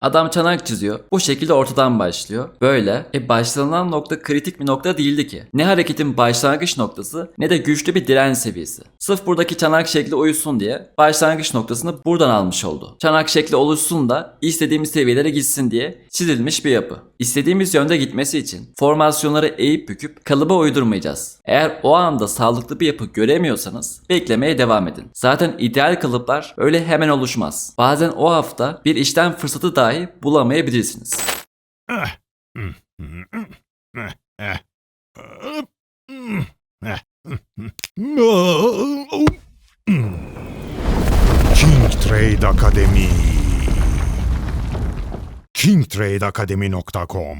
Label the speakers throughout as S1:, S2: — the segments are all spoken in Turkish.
S1: Adam çanak çiziyor. Bu şekilde ortadan başlıyor. Böyle. E başlanılan nokta kritik bir nokta değildi ki. Ne hareketin başlangıç noktası ne de güçlü bir direnç seviyesi. Sırf buradaki çanak şekli uyusun diye başlangıç noktasını buradan almış oldu. Çanak şekli oluşsun da istediğimiz seviyelere gitsin diye çizilmiş bir yapı. İstediğimiz yönde gitmesi için formasyonları eğip büküp kalıba uydurmayacağız. Eğer o anda sağlıklı bir yapı göremiyorsanız beklemeye devam edin. Zaten ideal kalıplar öyle hemen oluşmaz. Bazen o hafta bir işlem fırsatı dahi bulamayabilirsiniz.
S2: King Trade Akademi kingtradeakademi.com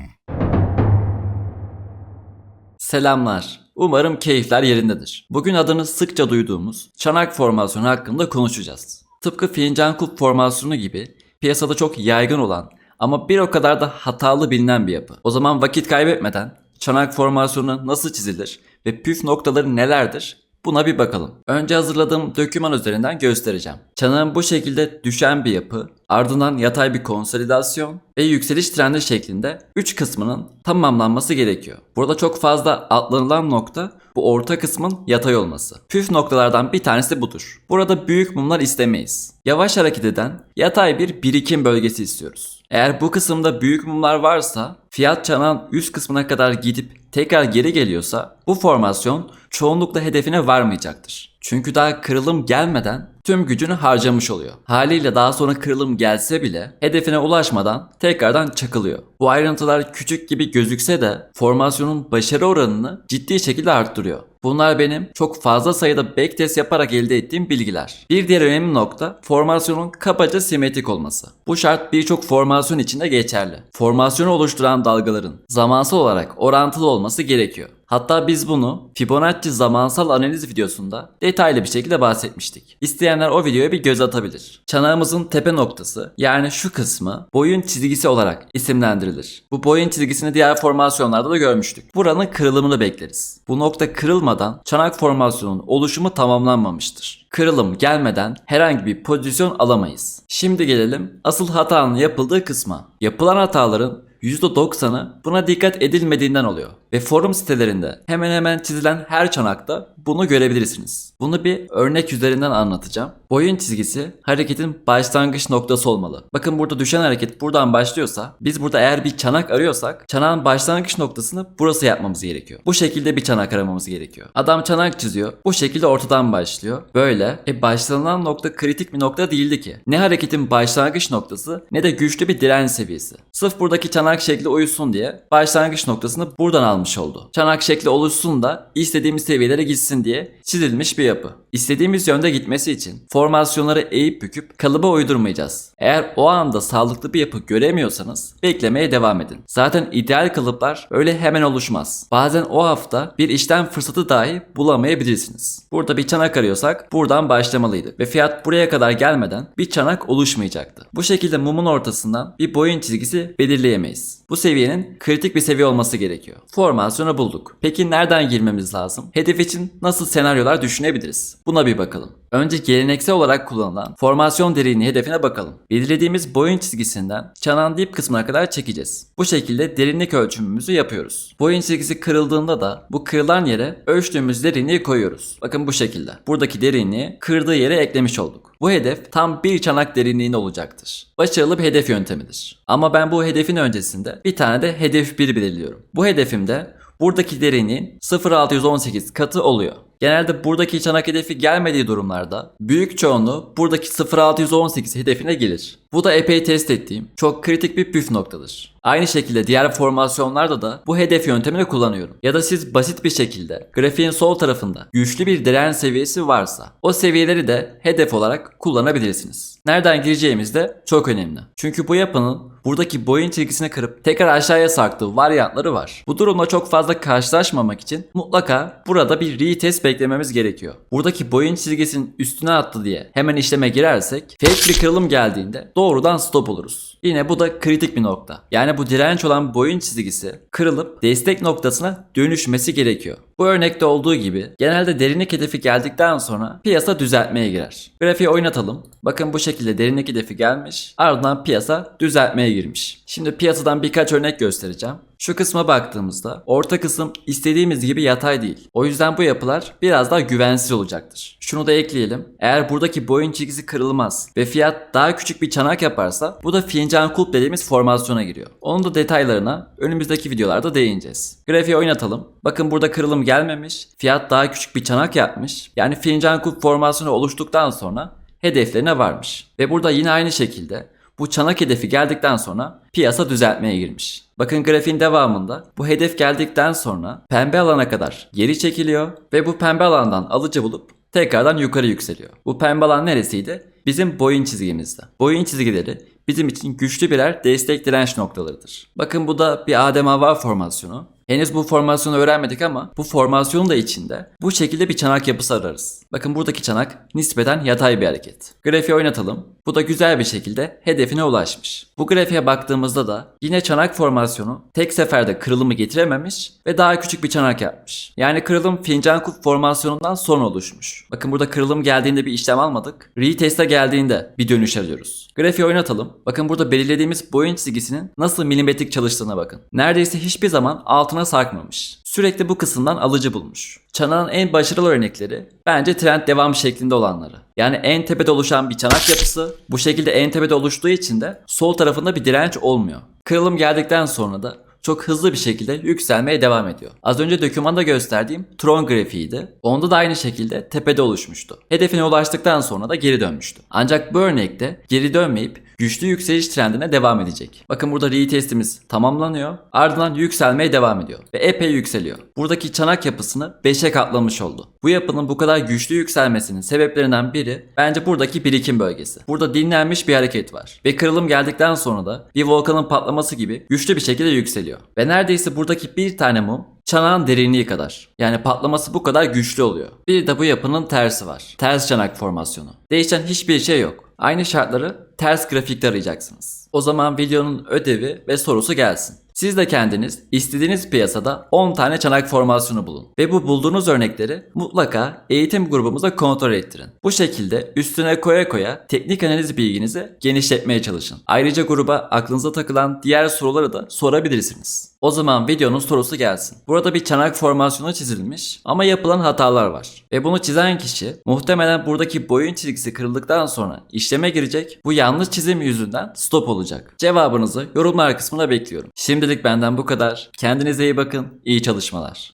S1: Selamlar. Umarım keyifler yerindedir. Bugün adını sıkça duyduğumuz çanak formasyonu hakkında konuşacağız. Tıpkı fincan kup formasyonu gibi piyasada çok yaygın olan ama bir o kadar da hatalı bilinen bir yapı. O zaman vakit kaybetmeden çanak formasyonu nasıl çizilir ve püf noktaları nelerdir Buna bir bakalım. Önce hazırladığım doküman üzerinden göstereceğim. Çanağın bu şekilde düşen bir yapı, ardından yatay bir konsolidasyon ve yükseliş trendi şeklinde 3 kısmının tamamlanması gerekiyor. Burada çok fazla atlanılan nokta bu orta kısmın yatay olması. Püf noktalardan bir tanesi budur. Burada büyük mumlar istemeyiz. Yavaş hareket eden yatay bir birikim bölgesi istiyoruz. Eğer bu kısımda büyük mumlar varsa fiyat çanağın üst kısmına kadar gidip tekrar geri geliyorsa bu formasyon çoğunlukla hedefine varmayacaktır. Çünkü daha kırılım gelmeden tüm gücünü harcamış oluyor. Haliyle daha sonra kırılım gelse bile hedefine ulaşmadan tekrardan çakılıyor. Bu ayrıntılar küçük gibi gözükse de formasyonun başarı oranını ciddi şekilde arttırıyor. Bunlar benim çok fazla sayıda backtest yaparak elde ettiğim bilgiler. Bir diğer önemli nokta formasyonun kabaca simetrik olması. Bu şart birçok formasyon içinde geçerli. Formasyonu oluşturan dalgaların zamansal olarak orantılı olması gerekiyor. Hatta biz bunu Fibonacci zamansal analiz videosunda detaylı bir şekilde bahsetmiştik. İsteyenler o videoya bir göz atabilir. Çanağımızın tepe noktası yani şu kısmı boyun çizgisi olarak isimlendirilir. Bu boyun çizgisini diğer formasyonlarda da görmüştük. Buranın kırılımını bekleriz. Bu nokta kırılmadan çanak formasyonun oluşumu tamamlanmamıştır. Kırılım gelmeden herhangi bir pozisyon alamayız. Şimdi gelelim asıl hatanın yapıldığı kısma. Yapılan hataların %90'ı buna dikkat edilmediğinden oluyor. Ve forum sitelerinde hemen hemen çizilen her çanakta bunu görebilirsiniz. Bunu bir örnek üzerinden anlatacağım. Boyun çizgisi hareketin başlangıç noktası olmalı. Bakın burada düşen hareket buradan başlıyorsa biz burada eğer bir çanak arıyorsak çanağın başlangıç noktasını burası yapmamız gerekiyor. Bu şekilde bir çanak aramamız gerekiyor. Adam çanak çiziyor. Bu şekilde ortadan başlıyor. Böyle. E başlanılan nokta kritik bir nokta değildi ki. Ne hareketin başlangıç noktası ne de güçlü bir direnç seviyesi. Sırf buradaki çanak şekli uyusun diye başlangıç noktasını buradan almış oldu. Çanak şekli oluşsun da istediğimiz seviyelere gitsin diye çizilmiş bir yapı. İstediğimiz yönde gitmesi için formasyonları eğip büküp kalıba uydurmayacağız. Eğer o anda sağlıklı bir yapı göremiyorsanız beklemeye devam edin. Zaten ideal kalıplar öyle hemen oluşmaz. Bazen o hafta bir işlem fırsatı dahi bulamayabilirsiniz. Burada bir çanak arıyorsak buradan başlamalıydık ve fiyat buraya kadar gelmeden bir çanak oluşmayacaktı. Bu şekilde mumun ortasından bir boyun çizgisi belirleyemeyiz. Bu seviyenin kritik bir seviye olması gerekiyor. Formasyonu bulduk. Peki nereden girmemiz lazım? Hedef için nasıl senaryolar düşünebiliriz? Buna bir bakalım. Önce geleneksel olarak kullanılan formasyon derinliği hedefine bakalım. Belirlediğimiz boyun çizgisinden çanağın dip kısmına kadar çekeceğiz. Bu şekilde derinlik ölçümümüzü yapıyoruz. Boyun çizgisi kırıldığında da bu kırılan yere ölçtüğümüz derinliği koyuyoruz. Bakın bu şekilde. Buradaki derinliği kırdığı yere eklemiş olduk. Bu hedef tam bir çanak derinliğinde olacaktır. Başarılı bir hedef yöntemidir. Ama ben bu hedefin öncesinde bir tane de hedef 1 belirliyorum. Bu hedefimde buradaki derinliğin 0.618 katı oluyor. Genelde buradaki çanak hedefi gelmediği durumlarda büyük çoğunluğu buradaki 0.618 hedefine gelir. Bu da epey test ettiğim çok kritik bir püf noktadır. Aynı şekilde diğer formasyonlarda da bu hedef yöntemini kullanıyorum. Ya da siz basit bir şekilde grafiğin sol tarafında güçlü bir direnç seviyesi varsa o seviyeleri de hedef olarak kullanabilirsiniz. Nereden gireceğimiz de çok önemli. Çünkü bu yapının buradaki boyun çizgisini kırıp tekrar aşağıya sarktığı varyantları var. Bu durumla çok fazla karşılaşmamak için mutlaka burada bir retest beklememiz gerekiyor. Buradaki boyun çizgisinin üstüne attı diye hemen işleme girersek fake bir kırılım geldiğinde doğrudan stop oluruz. Yine bu da kritik bir nokta. Yani bu direnç olan boyun çizgisi kırılıp destek noktasına dönüşmesi gerekiyor. Bu örnekte olduğu gibi genelde derinlik hedefi geldikten sonra piyasa düzeltmeye girer. Grafiği oynatalım. Bakın bu şekilde derinlik hedefi gelmiş. Ardından piyasa düzeltmeye girmiş. Şimdi piyasadan birkaç örnek göstereceğim. Şu kısma baktığımızda orta kısım istediğimiz gibi yatay değil. O yüzden bu yapılar biraz daha güvensiz olacaktır. Şunu da ekleyelim. Eğer buradaki boyun çizgisi kırılmaz ve fiyat daha küçük bir çanak yaparsa bu da fincan kulp dediğimiz formasyona giriyor. Onun da detaylarına önümüzdeki videolarda değineceğiz. Grafiği oynatalım. Bakın burada kırılım gelmemiş. Fiyat daha küçük bir çanak yapmış. Yani fincan kulp formasyonu oluştuktan sonra hedeflerine varmış. Ve burada yine aynı şekilde bu çanak hedefi geldikten sonra piyasa düzeltmeye girmiş. Bakın grafiğin devamında bu hedef geldikten sonra pembe alana kadar geri çekiliyor ve bu pembe alandan alıcı bulup tekrardan yukarı yükseliyor. Bu pembe alan neresiydi? Bizim boyun çizgimizde. Boyun çizgileri bizim için güçlü birer destek direnç noktalarıdır. Bakın bu da bir Adem Havva formasyonu. Henüz bu formasyonu öğrenmedik ama bu formasyonun da içinde bu şekilde bir çanak yapısı ararız. Bakın buradaki çanak nispeten yatay bir hareket. Grafiği oynatalım. Bu da güzel bir şekilde hedefine ulaşmış. Bu grafiğe baktığımızda da yine çanak formasyonu tek seferde kırılımı getirememiş ve daha küçük bir çanak yapmış. Yani kırılım fincan kup formasyonundan sonra oluşmuş. Bakın burada kırılım geldiğinde bir işlem almadık. Retest'e geldiğinde bir dönüş alıyoruz. Grafiği oynatalım. Bakın burada belirlediğimiz boyun çizgisinin nasıl milimetrik çalıştığına bakın. Neredeyse hiçbir zaman altına sarkmamış. Sürekli bu kısımdan alıcı bulmuş. Çanağın en başarılı örnekleri bence trend devam şeklinde olanları. Yani en tepede oluşan bir çanak yapısı bu şekilde en tepede oluştuğu için de sol tarafında bir direnç olmuyor. Kırılım geldikten sonra da çok hızlı bir şekilde yükselmeye devam ediyor. Az önce dokümanda gösterdiğim Tron grafiğiydi. Onda da aynı şekilde tepede oluşmuştu. Hedefine ulaştıktan sonra da geri dönmüştü. Ancak bu örnekte geri dönmeyip güçlü yükseliş trendine devam edecek. Bakın burada retestimiz tamamlanıyor. Ardından yükselmeye devam ediyor. Ve epey yükseliyor. Buradaki çanak yapısını 5'e katlamış oldu. Bu yapının bu kadar güçlü yükselmesinin sebeplerinden biri bence buradaki birikim bölgesi. Burada dinlenmiş bir hareket var. Ve kırılım geldikten sonra da bir volkanın patlaması gibi güçlü bir şekilde yükseliyor. Ve neredeyse buradaki bir tane mum çanağın derinliği kadar. Yani patlaması bu kadar güçlü oluyor. Bir de bu yapının tersi var. Ters çanak formasyonu. Değişen hiçbir şey yok. Aynı şartları ters grafikte arayacaksınız. O zaman videonun ödevi ve sorusu gelsin. Siz de kendiniz istediğiniz piyasada 10 tane çanak formasyonu bulun. Ve bu bulduğunuz örnekleri mutlaka eğitim grubumuza kontrol ettirin. Bu şekilde üstüne koya koya teknik analiz bilginizi genişletmeye çalışın. Ayrıca gruba aklınıza takılan diğer soruları da sorabilirsiniz. O zaman videonun sorusu gelsin. Burada bir çanak formasyonu çizilmiş ama yapılan hatalar var. Ve bunu çizen kişi muhtemelen buradaki boyun çizgisi kırıldıktan sonra işleme girecek. Bu yanlış çizim yüzünden stop olacak. Cevabınızı yorumlar kısmına bekliyorum. Şimdilik benden bu kadar. Kendinize iyi bakın. İyi çalışmalar.